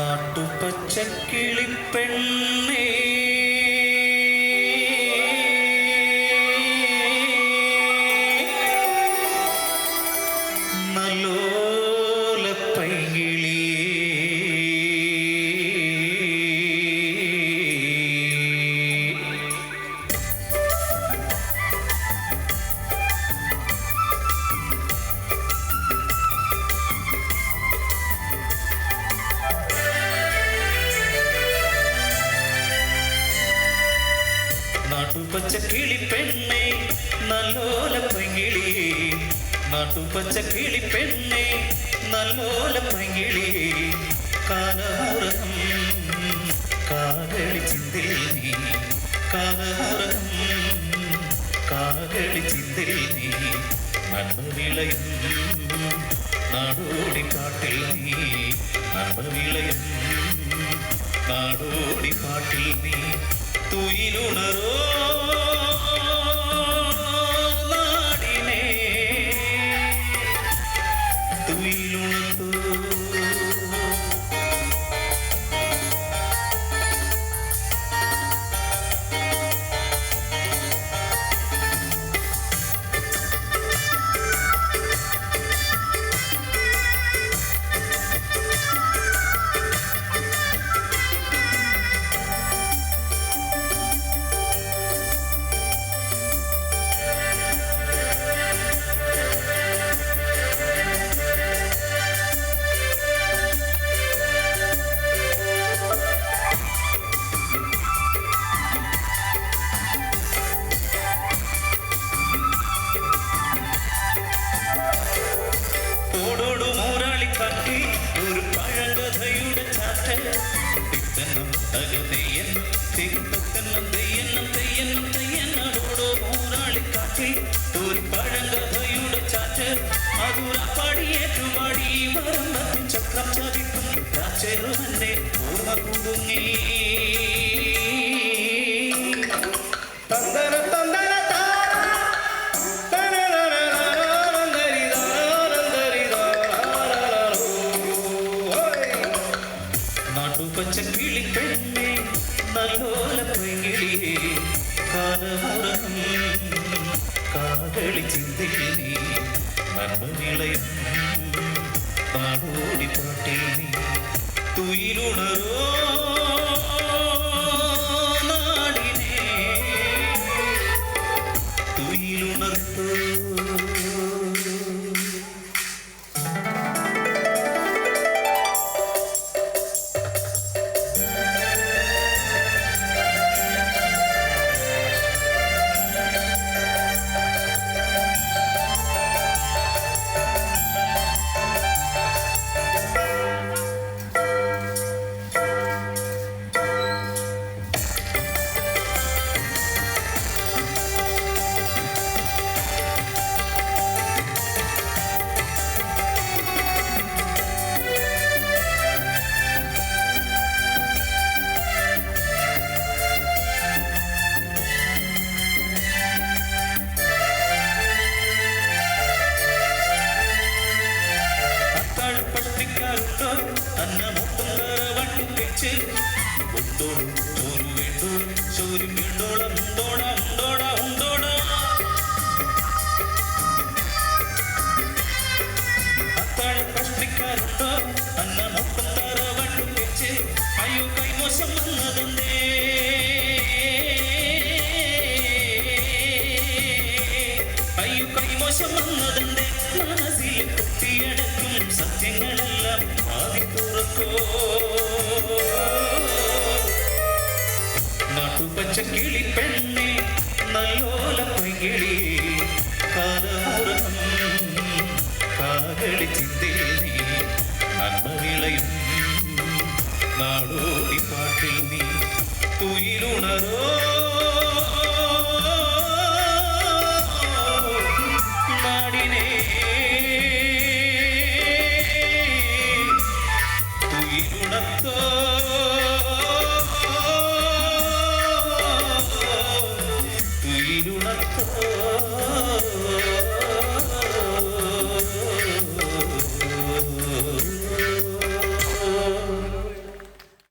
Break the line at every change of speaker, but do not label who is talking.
നാട്ടുപച്ചക്കിളിപ്പെണ്ണേ നാട്ടുപച്ചക്കിളിപ്പെണ്ണേ നല്ലോലപ്പൈകിളി നാട്ടുപച്ചക്കിളിപ്പെണ്ണേ നല്ലോലപ്പൈകിളി കാലമുറം കാകളി ചിന്തിൽ നീ കാലമുറം കാകളി ചിന്തിൽ നീ. നന്മ വിളയും നാടോടി കാട്ടിൽ നീ. നന്മവിളയും നാടോടി പാട്ടിൽ നീ. തുയിലുണരോ മൂരാളിക്കാറ്റി ഒരു പഴങ്കഥയുടെ ചാറ്റ് തിത്തന്നും തകതെയ്യന്നും തിരുത്തന്നും തെയ്യന്നും തെയ്യന്നും തെയ്യന്നോടോ മൂരാളിക്കാറ്റി ഒരു പഴകഥയുടെ ചാറ്റ് അതുരപ്പടിയേറ്റുമാടി മറന്നത്തിൻ ചക്രം ചവിട്ടും രാച്ചെറുമന്നെ ഓർമ്മ കുടുങ്ങി
തന്തന
നാട്ടുപച്ചക്കിളിപ്പെണ്ണേ നല്ലോല പെങ്കിളി കാലമുറം കാകളി ചിന്തയിൽ നീ നന്മ വിളയും നാടോടി പാട്ടിൽ നീ തുയിലുണരോ? വെച്ച് ചോരി വേണ്ടോളം ഉണ്ടോടാ സത്യങ്ങളെല്ലാം ആദ്യം തുറക്കോ നാട്ടുപച്ച കിളി പെണ്ണെ നല്ലോല പൊയ്കിളി. കാലമുറം കാകളി ചിന്തയിൽ നീ നന്മ വിളയും നാടോടി പാട്ടിൽ നീ തുയിലുണരോ. നാടിനെ oh.